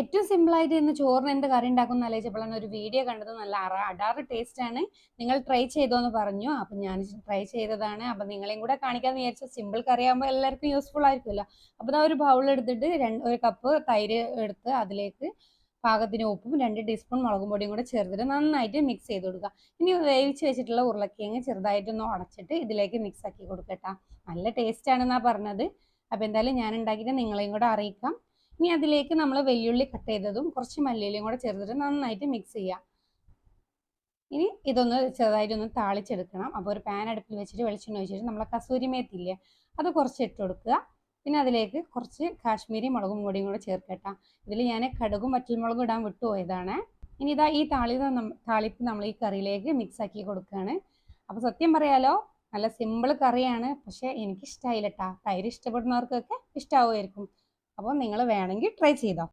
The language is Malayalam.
ഏറ്റവും സിമ്പിളായിട്ട് ഇന്ന് ചോറിന് എന്ത് കറി ഉണ്ടാക്കുന്ന ആലോചിച്ചപ്പോഴാണ് ഒരു വീഡിയോ കണ്ടത് നല്ല അറ അടാറ് ടേസ്റ്റ് ആണ്. നിങ്ങൾ ട്രൈ ചെയ്തോ എന്ന് പറഞ്ഞു. അപ്പം ഞാൻ ട്രൈ ചെയ്തതാണ്. അപ്പം നിങ്ങളെയും കൂടെ കാണിക്കാന്ന് വിചാരിച്ചു. സിമ്പിൾ കറി ആകുമ്പോൾ എല്ലാവർക്കും യൂസ്ഫുൾ ആയിരിക്കുമല്ലോ. അപ്പോൾ ഞാൻ ഒരു ബൗൾ എടുത്തിട്ട് രണ്ട് ഒരു കപ്പ് തൈര് എടുത്ത് അതിലേക്ക് പാകത്തിന് ഉപ്പും രണ്ട് ടീസ്പൂൺ മുളകും പൊടിയും കൂടെ ചേർത്തിട്ട് നന്നായിട്ട് മിക്സ് ചെയ്ത് കൊടുക്കുക. ഇനി വേവിച്ച് വെച്ചിട്ടുള്ള ഉരുളക്കിഴങ്ങ് ചെറുതായിട്ടൊന്ന് ഉടച്ചിട്ട് ഇതിലേക്ക് മിക്സ് ആക്കി കൊടുക്കട്ടാ നല്ല ടേസ്റ്റ് ആണെന്നാണ് പറഞ്ഞത്. അപ്പോൾ എന്തായാലും ഞാൻ ഉണ്ടാക്കിയിട്ട് നിങ്ങളെയും കൂടെ അറിയിക്കാം. ഇനി അതിലേക്ക് നമ്മൾ വെല്ലുള്ളി കട്ട് ചെയ്തതും കുറച്ച് മല്ലിയിലും കൂടെ ചേർത്തിട്ട് നന്നായിട്ട് മിക്സ് ചെയ്യാം. ഇനി ഇതൊന്ന് ചെറുതായിട്ടൊന്ന് താളിച്ചെടുക്കണം. അപ്പോൾ ഒരു പാൻ അടുപ്പിൽ വെച്ചിട്ട് വെളിച്ചെണ്ണ ഒഴിച്ചിട്ട് നമ്മളെ കസൂരി മേത്തില്ലേ അത് കുറച്ച് ഇട്ട് കൊടുക്കുക. പിന്നെ അതിലേക്ക് കുറച്ച് കാശ്മീരി മുളകും പൊടിയും കൂടെ ചേർക്കട്ടാം ഇതിൽ ഞാൻ കടുകും വറ്റൽമുളകും ഇടാൻ വിട്ടുപോയതാണ് ഇനി ഇതാ ഈ താളി താളിപ്പ് നമ്മൾ ഈ കറിയിലേക്ക് മിക്സ് ആക്കി കൊടുക്കുകയാണ് അപ്പോൾ സത്യം പറയാലോ നല്ല സിമ്പിൾ കറിയാണ്. പക്ഷേ എനിക്കിഷ്ടമായില്ല കേട്ടോ തൈര് ഇഷ്ടപ്പെടുന്നവർക്കൊക്കെ ഇഷ്ടമാവുമായിരിക്കും അപ്പോൾ നിങ്ങൾ വേണമെങ്കിൽ ട്രൈ ചെയ്തോ.